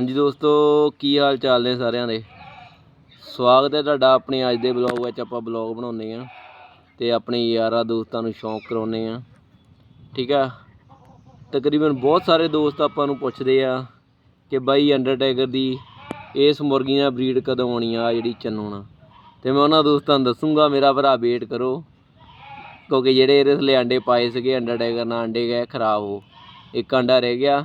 ਹਾਂਜੀ ਦੋਸਤੋ, ਕੀ ਹਾਲ ਚਾਲ ਨੇ ਸਾਰਿਆਂ ਦੇ? ਸਵਾਗਤ ਹੈ ਤੁਹਾਡਾ ਆਪਣੇ ਅੱਜ ਦੇ ਬਲੌਗ ਵਿੱਚ ਆਪਾਂ ਬਲੌਗ ਬਣਾਉਂਦੇ ਆ ਤੇ ਆਪਣੇ ਯਾਰਾਂ ਦੋਸਤਾਂ ਨੂੰ ਸ਼ੌਂਕ ਕਰਾਉਂਦੇ ਆ ਠੀਕ ਆ? ਤਕਰੀਬਨ ਬਹੁਤ ਸਾਰੇ ਦੋਸਤ ਆਪਾਂ ਨੂੰ ਪੁੱਛਦੇ ਆ ਕਿ ਬਾਈ ਅੰਡਰਟੇਕਰ ਦੀ ਇਸ ਮੁਰਗੀ ਨਾਲ ਬਰੀਡ ਕਦੋਂ ਆਉਣੀ ਆ ਜਿਹੜੀ ਚੰਨੂਣਾ ਤੇ ਮੈਂ ਉਹਨਾਂ ਦੋਸਤਾਂ ਨੂੰ ਦੱਸੂਗਾ, ਮੇਰਾ ਭਰਾ ਵੇਟ ਕਰੋ। ਕਿਉਂਕਿ ਜਿਹੜੇ ਇਹਦੇ ਥੱਲੇ ਆਂਡੇ ਪਾਏ ਸੀਗੇ ਅੰਡਰਟੇਕਰ ਨਾਲ ਆਂਡੇ ਗਏ, ਖਰਾਬ ਹੋ ਇੱਕ ਆਂਡਾ ਰਹਿ ਗਿਆ।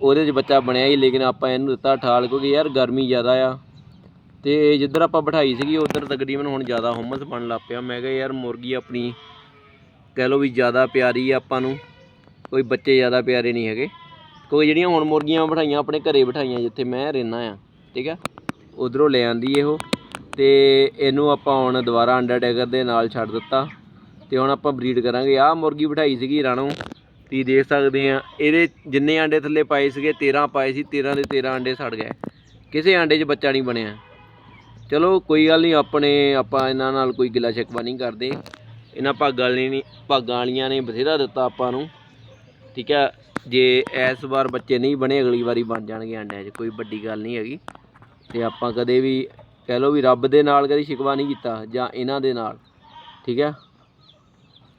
ਉਹਦੇ 'ਚ ਬੱਚਾ ਬਣਿਆ ਹੀ, ਲੇਕਿਨ ਆਪਾਂ ਇਹਨੂੰ ਦਿੱਤਾ ਠਾਲ ਕਿਉਂਕਿ ਯਾਰ ਗਰਮੀ ਜ਼ਿਆਦਾ ਆ। ਅਤੇ ਜਿੱਧਰ ਆਪਾਂ ਬਿਠਾਈ ਸੀਗੀ, ਉਧਰ ਤਕਰੀਬਨ ਹੁਣ ਜ਼ਿਆਦਾ ਹੁਮਸ ਬਣ ਲੱਗ ਪਿਆ। ਮੈਂ ਕਿਹਾ ਯਾਰ ਮੁਰਗੀ ਆਪਣੀ ਕਹਿ ਲਓ ਵੀ ਜ਼ਿਆਦਾ ਪਿਆਰੀ ਆ ਆਪਾਂ ਨੂੰ, ਕੋਈ ਬੱਚੇ ਜ਼ਿਆਦਾ ਪਿਆਰੇ ਨਹੀਂ ਹੈਗੇ। ਕੋਈ ਜਿਹੜੀਆਂ ਹੁਣ ਮੁਰਗੀਆਂ ਬਿਠਾਈਆਂ, ਆਪਣੇ ਘਰੇ ਬਿਠਾਈਆਂ, ਜਿੱਥੇ ਮੈਂ ਰਹਿਣਾ ਆ, ਠੀਕ ਆ? ਉਧਰੋਂ ਲੈ ਆਂਦੀ ਇਹੋ। ਤੇ ਇਹਨੂੰ ਆਪਾਂ ਹੁਣ ਦੁਬਾਰਾ ਅੰਡਰ ਅੰਡਰਟੇਕਰ ਦੇ ਨਾਲ ਛੱਡ ਦਿੱਤਾ। ਤੇ ਹੁਣ ਆਪਾਂ ਬਰੀਡ ਕਰਾਂਗੇ। ਆਹ ਮੁਰਗੀ ਬਿਠਾਈ ਸੀਗੀ ਰਾਣੋ ਤੁਸੀਂ ਦੇਖ ਸਕਦੇ ਆ ਇਹਦੇ ਜਿੰਨੇ ਆਂਡੇ ਥੱਲੇ ਪਾਏ ਸੀਗੇ 13 ਪਾਏ ਸੀ 13 ਦੇ 13 ਆਂਡੇ ਸੜ ਗਏ। ਕਿਸੇ ਆਂਡੇ 'ਚ ਬੱਚਾ ਨਹੀਂ ਬਣਿਆ। ਚਲੋ, ਕੋਈ ਗੱਲ ਨਹੀਂ, ਆਪਣੇ, ਆਪਾਂ ਇਹਨਾਂ ਨਾਲ ਕੋਈ ਗਿਲਾ ਸ਼ਿਕਵਾ ਨਹੀਂ ਕਰਦੇ। ਇਹਨਾਂ ਭਾਗਾਂ ਵਾਲੀ ਨਹੀਂ, ਭਾਗਾਂ ਵਾਲੀਆਂ ਨੇ ਬਥੇਰਾ ਦਿੱਤਾ ਆਪਾਂ ਨੂੰ। ਠੀਕ ਹੈ ਜੇ ਇਸ ਵਾਰ ਬੱਚੇ ਨਹੀਂ ਬਣੇ, ਅਗਲੀ ਵਾਰੀ ਬਣ ਜਾਣਗੇ ਆਂਡਿਆਂ 'ਚ, ਕੋਈ ਵੱਡੀ ਗੱਲ ਨਹੀਂ ਹੈਗੀ। ਤੇ ਆਪਾਂ ਕਦੇ ਵੀ, ਕਹਿ ਲਓ ਵੀ ਰੱਬ ਦੇ ਨਾਲ ਕਦੀ ਸ਼ਿਕਵਾ ਨਹੀਂ ਕੀਤਾ, ਜਾਂ ਇਹਨਾਂ ਦੇ ਨਾਲ। ਠੀਕ ਹੈ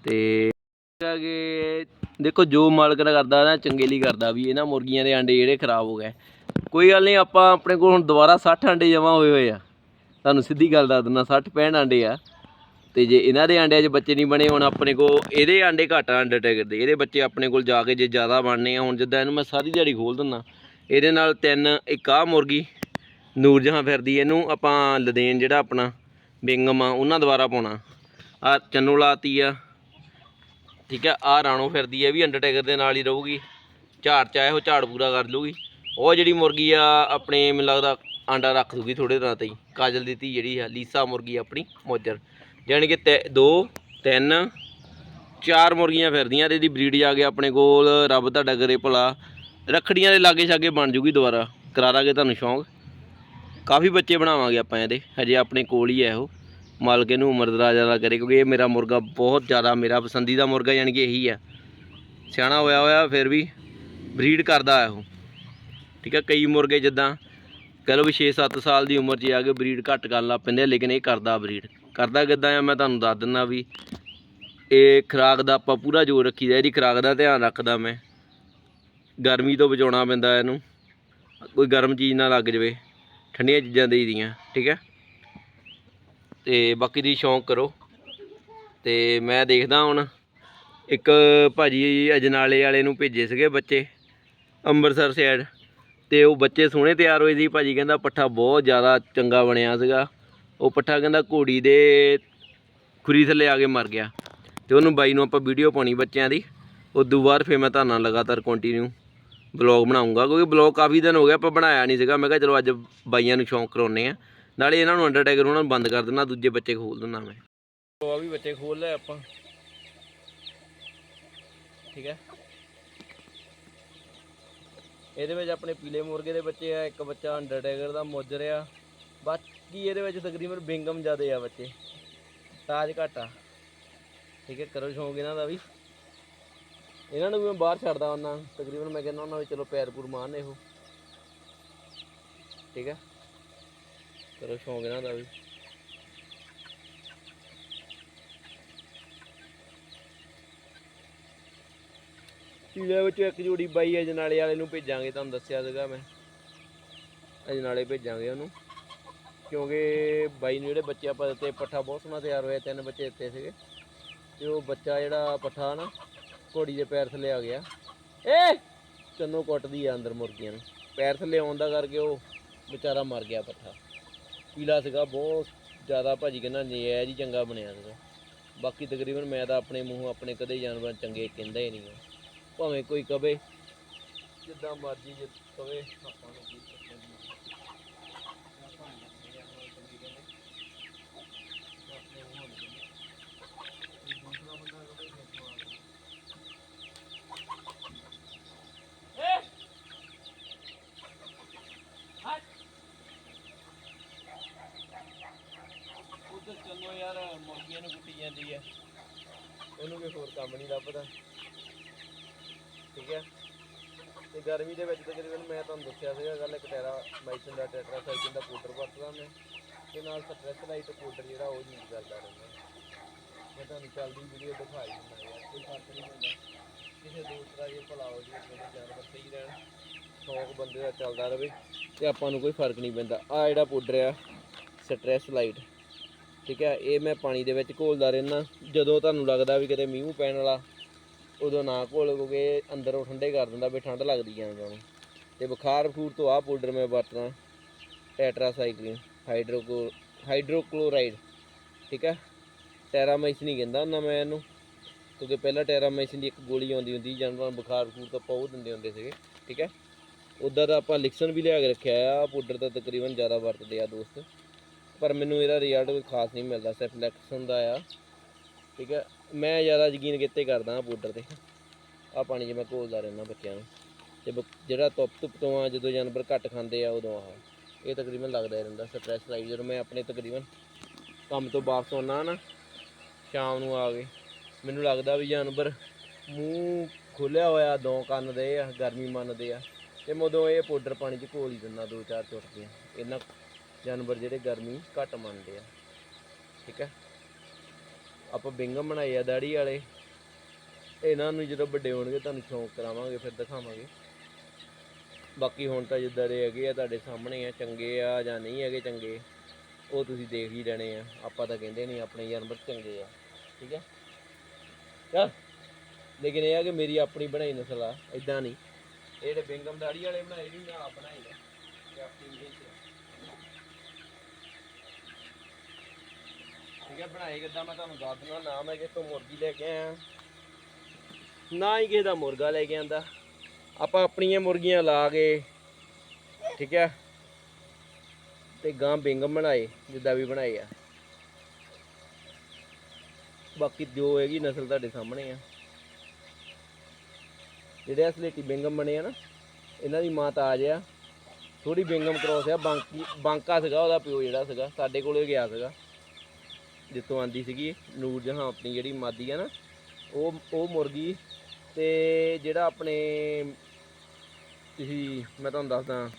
ਤੇ ਕਿ ਦੇਖੋ, ਜੋ ਮਾਲਕ ਦਾ ਕਰਦਾ ਨਾ, ਚੰਗੇ ਲਈ ਕਰਦਾ ਵੀ, ਇਹਨਾਂ ਮੁਰਗੀਆਂ ਦੇ ਆਂਡੇ ਜਿਹੜੇ ਖਰਾਬ ਹੋ ਗਏ। ਕੋਈ ਗੱਲ ਨਹੀਂ, ਆਪਾਂ ਆਪਣੇ ਕੋਲ ਹੁਣ ਦੁਬਾਰਾ 60 ਆਂਡੇ ਜਮਾ ਹੋਏ ਹੋਏ ਆ। ਤੁਹਾਨੂੰ ਸਿੱਧੀ ਗੱਲ ਦੱਸ ਦਿੰਦਾ 60 65 ਆਂਡੇ ਆ। ਤੇ ਜੇ ਇਹਨਾਂ ਦੇ ਆਂਡਿਆਂ 'ਚ ਬੱਚੇ ਨਹੀਂ ਬਣੇ, ਹੁਣ ਆਪਣੇ ਕੋਲ ਇਹਦੇ ਆਂਡੇ ਘੱਟ ਆਂਡੇ ਅੰਡਰਟੇਕਰ ਦੇ। ਇਹਦੇ ਬੱਚੇ ਆਪਣੇ ਕੋਲ ਜਾ ਕੇ ਜੇ ਜ਼ਿਆਦਾ ਬਣਨੇ ਆ, ਹੁਣ ਜਿੱਦਾਂ ਇਹਨੂੰ ਮੈਂ ਸਾਰੀ ਦਿਹਾੜੀ ਖੋਲ ਦਿੰਦਾ, ਇਹਦੇ ਨਾਲ ਤਿੰਨ, ਇੱਕ ਆਹ ਮੁਰਗੀ ਨੂਰ ਜਹਾਂ ਫਿਰਦੀ, ਇਹਨੂੰ ਆਪਾਂ ਲਦੇਨ ਜਿਹੜਾ ਆਪਣਾ ਬਿੰਗਮ ਆ, ਉਹਨਾਂ ਦੁਆਰਾ ਪਾਉਣਾ। ਆ ਚੰਨੂ ਆ। ਠੀਕ ਹੈ ਆ ਰਾਣੋ ਫਿਰਦੀ ਹੈ ਇਹ ਵੀ ਅੰਡਰਟੇਕਰ ਦੇ ਨਾਲ ਹੀ ਰਹੂਗੀ। ਝਾੜ ਚਾਹੇ ਉਹ ਝਾੜ ਪੂਰਾ ਕਰ ਲੂਗੀ। ਉਹ ਜਿਹੜੀ ਮੁਰਗੀ ਆ, ਆਪਣੇ ਮੈਨੂੰ ਲੱਗਦਾ ਆਂਡਾ ਰੱਖ ਦੂਗੀ ਥੋੜੇ ਦਿਨਾਂ ਤਾਈਂ ਕਾਜਲ ਦੀ ਧੀ ਜਿਹੜੀ ਆ, ਲੀਸਾ ਮੁਰਗੀ ਆਪਣੀ, ਮੋਜਰ। ਜਾਣੀ ਕਿ ਤੈ- ਦੋ, ਤਿੰਨ, ਚਾਰ ਮੁਰਗੀਆਂ ਫਿਰਦੀਆਂ ਤੇ ਇਹਦੀ ਬਰੀਡ ਜਾ ਕੇ ਆਪਣੇ ਕੋਲ, ਰੱਬ ਤੁਹਾਡਾ ਕਰੇ ਭਲਾ। ਰੱਖੜੀਆਂ ਦੇ ਲਾਗੇ ਛਾਗੇ ਬਣ ਜੂਗੀ ਦੁਬਾਰਾ। ਕਰਾ ਤੁਹਾਨੂੰ ਸ਼ੌਂਕ। ਕਾਫੀ ਬੱਚੇ ਬਣਾਵਾਂਗੇ ਆਪਾਂ ਇਹਦੇ। ਹਜੇ ਆਪਣੇ ਕੋਲ ਹੀ ਹੈ ਉਹ ਮਾਲਕ ਨੂੰ ਉਮਰ ਦਰਾਜ ਵਾਲਾ ਕਰੇ, ਕਿਉਂਕਿ ਇਹ ਮੇਰਾ ਮੁਰਗਾ ਬਹੁਤ ਜ਼ਿਆਦਾ, ਮੇਰਾ ਪਸੰਦੀਦਾ ਮੁਰਗਾ ਯਾਨੀ ਕਿ ਇਹੀ ਆ। ਸਿਆਣਾ ਹੋਇਆ ਹੋਇਆ, ਫਿਰ ਵੀ ਬਰੀਡ ਕਰਦਾ ਹੈ ਉਹ। ਠੀਕ ਹੈ ਕਈ ਮੁਰਗੇ ਜਿੱਦਾਂ ਕਹਿ ਲਓ ਵੀ 6-7 ਸਾਲ ਦੀ ਉਮਰ 'ਚ ਆ ਕੇ ਬਰੀਡ ਘੱਟ ਕਰਨ ਲੱਗ ਪੈਂਦੇ ਆ, ਲੇਕਿਨ ਇਹ ਕਰਦਾ ਬਰੀਡ। ਕਰਦਾ ਕਿੱਦਾਂ ਆ, ਮੈਂ ਤੁਹਾਨੂੰ ਦੱਸ ਦਿੰਦਾ ਵੀ ਇਹ ਖੁਰਾਕ ਦਾ ਆਪਾਂ ਪੂਰਾ ਜ਼ੋਰ ਰੱਖੀਦਾ, ਇਹਦੀ ਖੁਰਾਕ ਦਾ ਧਿਆਨ ਰੱਖਦਾ ਮੈਂ। ਗਰਮੀ ਤੋਂ ਬਚਾਉਣਾ ਪੈਂਦਾ ਇਹਨੂੰ। ਕੋਈ ਗਰਮ ਚੀਜ਼ ਨਾ ਲੱਗ ਜਾਵੇ, ਠੰਡੀਆਂ ਚੀਜ਼ਾਂ ਦੇਈਦੀਆਂ, ਠੀਕ ਹੈ ਤੇ ਬਾਕੀ ਦੀ ਸ਼ੌਂਕ ਕਰੋ। ਤੇ ਮੈਂ ਦੇਖਦਾ ਹੁਣ, ਇੱਕ ਭਾਜੀ ਅਜਨਾਲੇ ਵਾਲੇ ਨੂੰ ਭੇਜੇ ਸੀਗੇ ਬੱਚੇ, ਅੰਮ੍ਰਿਤਸਰ ਸਾਈਡ ਤੇ ਉਹ ਬੱਚੇ ਸੋਹਣੇ ਤਿਆਰ ਹੋਏ ਸੀ, ਭਾਜੀ ਕਹਿੰਦਾ ਪੱਠਾ ਬਹੁਤ ਜ਼ਿਆਦਾ ਚੰਗਾ ਬਣਿਆ ਸੀਗਾ। ਉਹ ਪੱਠਾ ਕਹਿੰਦਾ ਘੋੜੀ ਦੇ ਖੁਰੀ ਥੱਲੇ ਆ ਕੇ ਮਰ ਗਿਆ। ਤੇ ਉਹਨੂੰ ਬਾਈ ਨੂੰ ਆਪਾਂ ਵੀਡੀਓ ਪਾਉਣੀ ਬੱਚਿਆਂ ਦੀ। ਉਦੋਂ ਬਾਅਦ ਫਿਰ ਮੈਂ ਤੁਹਾਨੂੰ ਲਗਾਤਾਰ ਕੰਟੀਨਿਊ ਬਲੌਗ ਬਣਾਉਂਗਾ, ਕਿਉਂਕਿ ਬਲੌਗ ਕਾਫੀ ਦਿਨ ਹੋ ਗਿਆ ਆਪਾਂ ਬਣਾਇਆ ਨਹੀਂ ਸੀਗਾ। ਮੈਂ ਕਿਹਾ ਚਲੋ ਅੱਜ ਬਾਈਆਂ ਨੂੰ ਸ਼ੌਂਕ ਕਰਾਉਨੇ ਆ ਨਾਲੇ ਇਹਨਾਂ ਨੂੰ ਅੰਡਰਟੇਕਰ ਉਹਨਾਂ ਨੂੰ ਬੰਦ ਕਰ ਦੇਣਾ, ਦੂਜੇ ਬੱਚੇ ਖੋਲ ਦਿੰਦਾ ਮੈਂ। ਉਹ ਆ ਵੀ ਬੱਚੇ ਖੋਲ ਲਏ ਆਪਾਂ। ਠੀਕ ਹੈ। ਇਹਦੇ ਵਿੱਚ ਆਪਣੇ ਪੀਲੇ ਮੁਰਗੇ ਦੇ ਬੱਚੇ ਆ, ਇੱਕ ਬੱਚਾ ਅੰਡਰਟੇਕਰ ਦਾ ਮੋਜਰ ਆ। ਬਾਕੀ ਇਹਦੇ ਵਿੱਚ ਤਕਰੀਬਨ ਬਿੰਗਮ ਜ਼ਿਆਦੇ ਆ ਬੱਚੇ। ਤਾਜ ਘੱਟ ਆ। ਠੀਕ ਹੈ, ਕਰੋ ਸ਼ੌਂਕ ਇਹਨਾਂ ਦਾ ਵੀ। ਇਹਨਾਂ ਨੂੰ ਵੀ ਮੈਂ ਬਾਹਰ ਛੱਡਦਾ ਹੁੰਦਾ। ਤਕਰੀਬਨ ਮੈਂ ਕਹਿੰਦਾ ਉਹਨਾਂ ਵੀ ਚਲੋ ਪੈਰ ਪੂਰ ਮਾਰਨ ਇਹੋ। ਠੀਕ ਹੈ। ਚਲੋ ਸ਼ੌਂਕ ਇਹਨਾਂ ਦਾ ਵੀ। ਪੀਲੇ ਵਿੱਚ ਇੱਕ ਜੋੜੀ ਬਾਈ ਅਜਨਾਲੇ ਵਾਲੇ ਨੂੰ ਭੇਜਾਂਗੇ, ਤੁਹਾਨੂੰ ਦੱਸਿਆ ਸੀਗਾ ਮੈਂ। ਅਜਨਾਲੇ ਭੇਜਾਂਗੇ ਉਹਨੂੰ। ਕਿਉਂਕਿ ਬਾਈ ਨੂੰ ਜਿਹੜੇ ਬੱਚੇ ਆਪਾਂ ਦਿੱਤੇ, ਪੱਠਾ ਬਹੁਤ ਸੋਹਣਾ ਤਿਆਰ ਹੋਇਆ, ਤਿੰਨ ਬੱਚੇ ਦਿੱਤੇ ਸੀਗੇ। ਤੇ ਉਹ ਬੱਚਾ ਜਿਹੜਾ ਪੱਠਾ ਨਾ, ਘੋੜੀ ਦੇ ਪੈਰ ਥੱਲੇ ਆ ਗਿਆ। ਏ! ਚੰਨੋ ਕੁੱਟਦੀ ਆ ਅੰਦਰ ਮੁਰਗੀਆਂ ਨੂੰ। ਪੈਰ ਥੱਲੇ ਆਉਣ ਦਾ ਕਰਕੇ ਉਹ ਵਿਚਾਰਾ ਮਰ ਗਿਆ ਪੱਠਾ। ਪੀਲਾ ਸੀਗਾ, ਬਹੁਤ ਜ਼ਿਆਦਾ ਭਾਜੀ ਕਹਿੰਦਾ ਨਜਾਇਜ਼ ਹੀ ਚੰਗਾ ਬਣਿਆ ਸੀਗਾ ਬਾਕੀ ਤਕਰੀਬਨ ਮੈਂ ਤਾਂ ਆਪਣੇ ਮੂੰਹੋਂ ਆਪਣੇ ਕਦੇ ਜਾਨਵਰ ਚੰਗੇ ਕਹਿੰਦਾ ਹੀ ਨਹੀਂ ਗਾ। ਭਾਵੇਂ ਕੋਈ ਕਵੇ, ਜਿੱਦਾਂ ਮਰਜ਼ੀ ਜੇ ਕਵੇ, ਆਪਾਂ ਨੂੰ ਕੀ ਸਕਦੇ ਹਾਂ। ਆਪਾਂ ਨਹੀਂ ਆਪਣੇ ਜਾਨਵਰ ਚੰਗੇ ਕਹਿੰਦੇ। ਆਪਣੇ ਮੂੰਹੋਂ ਨਹੀਂ ਕਹਿੰਦੇ। ਕੋਈ ਦੂਸਰਾ ਬੰਦਾ ਕਵੇ ਫਿਰ ਸਵਾਲ ਉਧਰ ਚੱਲੋ ਯਾਰ ਮੁਰਗੀਆਂ ਨੂੰ ਕੁੱਟੀ ਜਾਂਦੀ ਹੈ ਉਹਨੂੰ ਕੋਈ ਹੋਰ ਕੰਮ ਨਹੀਂ ਲੱਭਦਾ। ਠੀਕ ਹੈ ਤੇ ਗਰਮੀ ਦੇ ਵਿੱਚ ਤਕਰੀਬਨ ਮੈਂ ਤੁਹਾਨੂੰ ਦੱਸਿਆ ਸੀਗਾ ਗੱਲ ਇੱਕ ਟੈਰਾ ਮਾਈਸਨ ਦਾ ਟੈਟਰਾਸਾਈਕਲ ਦਾ ਪਾਊਡਰ ਵਰਤਦਾ ਮੈਂ। ਤੇ ਨਾਲ ਸਟ੍ਰੈਸ ਲਾਈਟ ਪਾਊਡਰ ਜਿਹੜਾ ਉਹ ਯੂਜ਼ ਕਰਦਾ ਰਹਿੰਦਾ। ਮੈਂ ਤੁਹਾਨੂੰ ਚੱਲਦੀ ਵੀਡੀਓ ਦਿਖਾਈ ਦਿੰਦਾ ਯਾਰ, ਕੋਈ ਫ਼ਰਕ ਨਹੀਂ ਹੁੰਦਾ ਕਿਸੇ ਦੋਸਤ ਜੇ ਭਲਾ ਹੋ ਜੀ ਆਪਣੇ ਜਾਨਵਰ ਸਹੀ ਰਹਿਣ। ਸ਼ੌਕ ਬੰਦੇ ਦਾ ਚੱਲਦਾ ਰਹੇ ਤੇ ਆਪਾਂ ਨੂੰ ਕੋਈ ਫ਼ਰਕ ਨਹੀਂ ਪੈਂਦਾ। ਆ ਜਿਹੜਾ ਪਾਊਡਰ ਆ ਸਟ੍ਰੈਸ ਲਾਈਟ ਠੀਕ ਹੈ, ਇਹ ਮੈਂ ਪਾਣੀ ਦੇ ਵਿੱਚ ਘੋਲਦਾ ਰਹਿਣਾ ਜਦੋਂ ਤੁਹਾਨੂੰ ਲੱਗਦਾ ਵੀ ਕਿਤੇ ਮੀਂਹ ਪੈਣ ਵਾਲਾ, ਉਦੋਂ ਨਾ ਘੋਲ ਕਿਉਂਕਿ ਇਹ ਅੰਦਰੋਂ ਠੰਡੇ ਕਰ ਦਿੰਦਾ ਵੀ ਠੰਡ ਲੱਗਦੀ ਆ ਜਾਨੂੰ ਤੇ ਬੁਖਾਰ ਬਖੂਰ ਤੋਂ ਆਹ ਪਾਊਡਰ ਮੈਂ ਵਰਤਣਾ ਟੈਟਰਾਸਾਈਕਲਿਨ, ਹਾਈਡਰੋਕੋ, ਹਾਈਡਰੋਕਲੋਰਾਈਡ, ਠੀਕ ਹੈ। ਟੈਰਾਮਾਈਸਿਨ ਹੀ ਕਹਿੰਦਾ ਹੁੰਦਾ ਮੈਂ ਇਹਨੂੰ, ਕਿਉਂਕਿ ਪਹਿਲਾਂ ਟੈਰਾਮਾਈਸਿਨ ਦੀ ਇੱਕ ਗੋਲੀ ਆਉਂਦੀ ਹੁੰਦੀ ਸੀ, ਜਾਨਵਰਾਂ ਬੁਖਾਰ ਬਖੂਰ ਤੋਂ ਆਪਾਂ ਉਹ ਦਿੰਦੇ ਹੁੰਦੇ ਸੀਗੇ, ਠੀਕ ਹੈ। ਉੱਦਾਂ ਦਾ ਆਪਾਂ ਲਿਕਸਨ ਵੀ ਲਿਆ ਕੇ ਰੱਖਿਆ ਆ ਪਾਊਡਰ ਤਾਂ ਤਕਰੀਬਨ ਜ਼ਿਆਦਾ ਵਰਤਦੇ ਆ ਦੋਸਤ। ਪਰ ਮੈਨੂੰ ਇਹਦਾ ਰਿਜ਼ਲਟ ਕੋਈ ਖਾਸ ਨਹੀਂ ਮਿਲਦਾ, ਸਿਰਫ ਲਿਕਸਨ ਦਾ ਆ। ਠੀਕ ਹੈ? ਮੈਂ ਜ਼ਿਆਦਾ ਯਕੀਨ ਕਿਤੇ ਕਰਦਾ ਆ ਪਾਊਡਰ ਤੇ। ਆ ਪਾਣੀ ਜਿਵੇਂ ਘੋਲਦਾ ਰਹਿੰਦਾ ਬੱਚਿਆਂ ਨੂੰ। ਤੇ ਬ- ਜਿਹੜਾ ਧੁੱਪ ਧੁੱਪ ਤੋਂ ਆ, ਜਦੋਂ ਜਾਨਵਰ ਘੱਟ ਖਾਂਦੇ ਆ, ਉਦੋਂ ਆਹ। ਇਹ ਤਕਰੀਬਨ ਲੱਗਦਾ ਹੀ ਰਹਿੰਦਾ ਸਟ੍ਰੈਸ ਲਾਈਵ ਜਦੋਂ ਮੈਂ ਆਪਣੇ ਤਕਰੀਬਨ ਕੰਮ ਤੋਂ ਵਾਪਸ ਆਉਣਾ ਨਾ, ਸ਼ਾਮ ਨੂੰ ਆ ਕੇ, ਮੈਨੂੰ ਲੱਗਦਾ ਵੀ ਜਾਨਵਰ ਮੂੰਹ ਖੋਲਿਆ ਹੋਇਆ, ਦੋ ਕੰਨ ਦੇ ਆ, ਗਰਮੀ ਮੰਨਦੇ ਆ। ਤੇ ਮੈਂ ਉਦੋਂ ਇਹ ਪਾਊਡਰ ਪਾਣੀ 'ਚ ਘੋਲ ਹੀ ਦਿੰਦਾ, ਦੋ ਚਾਰ ਚੁਟਕੀਆਂ। ਇਹਨਾਂ ਜਾਨਵਰ ਜਿਹੜੇ ਗਰਮੀ ਘੱਟ ਮੰਨਦੇ ਆ। ਠੀਕ ਹੈ ਆਪਾਂ ਬਿੰਗਮ ਬਣਾਏ ਆ ਦਾੜੀ ਵਾਲੇ। ਇਹਨਾਂ ਨੂੰ ਜਦੋਂ ਵੱਡੇ ਹੋਣਗੇ ਤੁਹਾਨੂੰ ਸ਼ੌਂਕ ਕਰਾਵਾਂਗੇ, ਫਿਰ ਦਿਖਾਵਾਂਗੇ। ਬਾਕੀ ਹੁਣ ਤਾਂ ਜਿੱਦਾਂ ਦੇ ਹੈਗੇ ਆ ਤੁਹਾਡੇ ਸਾਹਮਣੇ ਆ, ਚੰਗੇ ਆ ਜਾਂ ਨਹੀਂ ਹੈਗੇ ਚੰਗੇ, ਉਹ ਤੁਸੀਂ ਦੇਖ ਹੀ ਲੈਣੇ ਆ। ਆਪਾਂ ਤਾਂ ਕਹਿੰਦੇ ਨਹੀਂ ਆਪਣੇ ਜਾਨਵਰ ਚੰਗੇ ਆ। ਠੀਕ ਹੈ ਚੱਲ। ਲੇਕਿਨ ਇਹ ਆ ਕਿ ਮੇਰੀ ਆਪਣੀ ਬਣਾਈ ਨਸਲ ਆ ਇਦਾਂ ਨਹੀਂ। ਇਹ ਜਿਹੜੇ ਬਿੰਗਮ ਦਾੜੀ ਵਾਲੇ ਬਣਾਏ ਨਹੀਂ ਮੈਂ ਆਪ ਬਣਾਏ ਆ। ਤੇ ਆਪਣੀ ਇਹ ਠੀਕ ਬਣਾਏ ਕਿੱਦਾਂ? ਮੈਂ ਤੁਹਾਨੂੰ ਦੱਸ ਦਿੰਦਾ, ਨਾ ਮੈਂ ਕਿਸੇ ਤੋਂ ਮੁਰਗੀ ਲੈ ਕੇ ਆਇਆ। ਨਾ ਹੀ ਕਿਸੇ ਦਾ ਮੁਰਗਾ ਲੈ ਕੇ ਆਂਦਾ। ਆਪਾਂ ਆਪਣੀਆਂ ਮੁਰਗੀਆਂ ਲਾ ਕੇ, ਠੀਕ ਹੈ ਤੇ ਗਾਂ ਬਿੰਗਮ ਬਣਾਏ, ਜਿੱਦਾਂ ਵੀ ਬਣਾਏ ਆ। ਬਾਕੀ ਜੋ ਹੈਗੀ ਨਸਲ ਤੁਹਾਡੇ ਸਾਹਮਣੇ ਆ। ਜਿਹੜੇ ਅਸਲੇਟੀ ਬਿੰਗਮ ਬਣੇ ਆ ਨਾ, ਇਹਨਾਂ ਦੀ ਮਾਂ ਤਾਜ ਆ। ਥੋੜੀ ਬਿੰਗਮ ਕ੍ਰੋਸ ਆ, ਬਾਂਕੀ ਬਾਂਕਾ ਸੀਗਾ, ਉਹਦਾ ਪਿਓ ਜਿਹੜਾ ਸੀਗਾ, ਸਾਡੇ ਕੋਲੇ ਗਿਆ ਸੀਗਾ। ਜਿੱਥੋਂ ਆਂਦੀ ਸੀਗੀ, ਨੂਰ ਜਹਾਂ ਆਪਣੀ ਜਿਹੜੀ ਮਾਦੀ ਆ ਨਾ, ਉਹ ਉਹ ਮੁਰਗੀ ਤੇ ਜਿਹੜਾ ਆਪਣੇ ਤੁਸੀਂ ਮੈਂ ਤੁਹਾਨੂੰ ਦੱਸਦਾ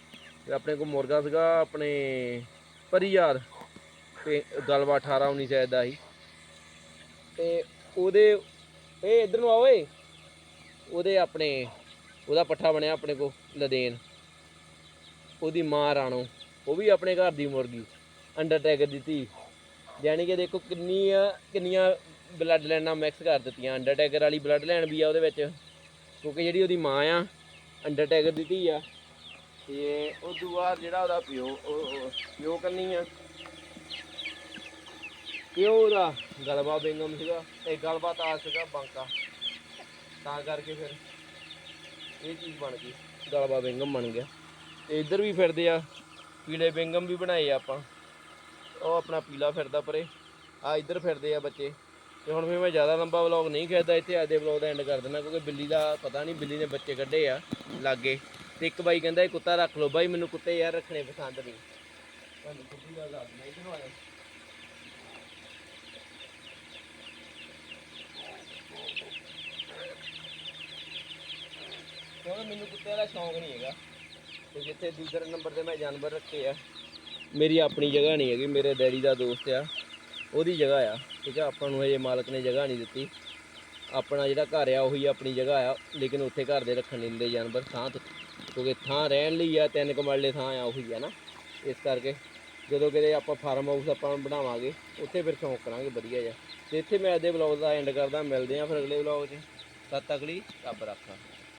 ਆਪਣੇ ਕੋਲ ਮੁਰਗਾ ਸੀਗਾ ਆਪਣੇ ਪਰੀਯਾਰ ਤੇ ਗਲਵਾ 18 19 ਸ਼ਾਇਦ ਦਾ ਸੀ। ਤੇ ਉਹਦੇ, ਇਹ ਇਧਰ ਨੂੰ ਆ ਓਏ ਉਹਦੇ ਆਪਣੇ, ਉਹਦਾ ਪੱਠਾ ਬਣਿਆ ਆਪਣੇ ਕੋ ਲਦੇਨ। ਉਹਦੀ ਮਾਂ ਰਾਣੋ, ਉਹ ਵੀ ਆਪਣੇ ਘਰ ਦੀ ਮੁਰਗੀ ਅੰਡਰਟੇਕਰ ਦੀ ਦਿੱਤੀ ਯਾਨੀ ਕਿ ਦੇਖੋ ਕਿੰਨੀਆਂ ਕਿੰਨੀਆਂ ਬਲੱਡ ਲਾਈਨਾਂ ਮਿਕਸ ਕਰ ਦਿੱਤੀਆਂ। ਅੰਡਰਟੇਕਰ ਵਾਲੀ ਬਲੱਡ ਲਾਈਨ ਵੀ ਆ ਉਹਦੇ ਵਿੱਚ, ਕਿਉਂਕਿ ਜਿਹੜੀ ਉਹਦੀ ਮਾਂ ਆ ਅੰਡਰਟੇਕਰ ਦੀ ਧੀ ਆ। ਤੇ ਉਹ ਤੋਂ ਬਾਅਦ ਜਿਹੜਾ ਉਹਦਾ ਪਿਓ, ਉਹ ਪਿਓ ਕੰਨੀ ਆ। ਪਿਓ ਦਾ ਗਲਬਾ ਬਿੰਗਮ ਸੀਗਾ ਤੇ ਗਲਬਾ ਤਾਜ ਸੀਗਾ ਬਾਂਕਾ। ਤਾਂ ਕਰਕੇ ਫਿਰ ਇਹ ਚੀਜ਼ ਬਣ ਗਈ, ਗਲਬਾ ਬਿੰਗਮ ਬਣ ਗਿਆ। ਤੇ ਇੱਧਰ ਵੀ ਫਿਰਦੇ ਆ, ਕੀੜੇ ਬਿੰਗਮ ਵੀ ਬਣਾਏ ਆ ਆਪਾਂ। ਉਹ ਆਪਣਾ ਪੀਲਾ ਫਿਰਦਾ ਪਰੇ। ਆ ਇੱਧਰ ਫਿਰਦੇ ਆ ਬੱਚੇ। ਤੇ ਹੁਣ ਵੀ ਮੈਂ ਜ਼ਿਆਦਾ ਲੰਬਾ ਵਲੌਗ ਨਹੀਂ ਖਿੱਚਦਾ ਇੱਥੇ ਅੱਜ ਦੇ ਵਲੌਗ ਦਾ ਐਂਡ ਕਰ ਦਿੰਦਾ ਕਿਉਂਕਿ ਬਿੱਲੀ ਦਾ ਪਤਾ ਨਹੀਂ ਬਿੱਲੀ ਨੇ ਬੱਚੇ ਕੱਢੇ ਆ ਲਾਗੇ। ਤੇ ਇੱਕ ਬਾਈ ਕਹਿੰਦਾ ਇਹ ਕੁੱਤਾ ਰੱਖ ਲਓ ਬਾਈ ਮੈਨੂੰ ਕੁੱਤੇ ਯਾਰ ਰੱਖਣੇ ਪਸੰਦ ਨਹੀਂ। ਤੁਹਾਨੂੰ ਕਿਉਂਕਿ ਮੈਨੂੰ ਕੁੱਤੇ ਦਾ ਸ਼ੌਂਕ ਨਹੀਂ ਹੈਗਾ। ਤੇ ਜਿੱਥੇ ਦੂਸਰੇ ਨੰਬਰ ਤੇ ਮੈਂ ਜਾਨਵਰ ਰੱਖੇ ਆ। ਮੇਰੀ ਆਪਣੀ ਜਗ੍ਹਾ ਨਹੀਂ ਹੈਗੀ, ਮੇਰੇ ਡੈਡੀ ਦਾ ਦੋਸਤ ਆ, ਉਹਦੀ ਜਗ੍ਹਾ ਆ, ਠੀਕ ਆ? ਆਪਾਂ ਨੂੰ ਹਜੇ ਮਾਲਕ ਨੇ ਜਗ੍ਹਾ ਨਹੀਂ ਦਿੱਤੀ। ਆਪਣਾ ਜਿਹੜਾ ਘਰ ਆ, ਉਹੀ ਆਪਣੀ ਜਗ੍ਹਾ ਆ, ਲੇਕਿਨ ਉੱਥੇ ਘਰ ਦੇ ਰੱਖਣ ਨਹੀਂ ਦਿੰਦੇ ਜਾਨਵਰ, ਥਾਂ ਤੋਂ, ਕਿਉਂਕਿ ਥਾਂ ਰਹਿਣ ਲਈ ਆ, ਤਿੰਨ ਕਮਰਲੇ ਥਾਂ ਆ, ਉਹੀ ਆ ਨਾ, ਇਸ ਕਰਕੇ। ਜਦੋਂ ਕਿਤੇ ਆਪਾਂ ਫਾਰਮ ਹਾਊਸ ਆਪਾਂ ਬਣਾਵਾਂਗੇ, ਉੱਥੇ ਫਿਰ ਸ਼ੌਂਕ ਕਰਾਂਗੇ, ਵਧੀਆ ਜਿਹਾ। ਤੇ ਇੱਥੇ ਮੈਂ ਅੱਜ ਦੇ ਵਲੌਗ ਦਾ ਐਂਡ ਕਰਦਾ, ਮਿਲਦੇ ਆ ਫਿਰ ਅਗਲੇ ਵਲੌਗ 'ਚ। ਤਦ ਤੱਕ ਲਈ ਰੱਬ ਰੱਖਾ।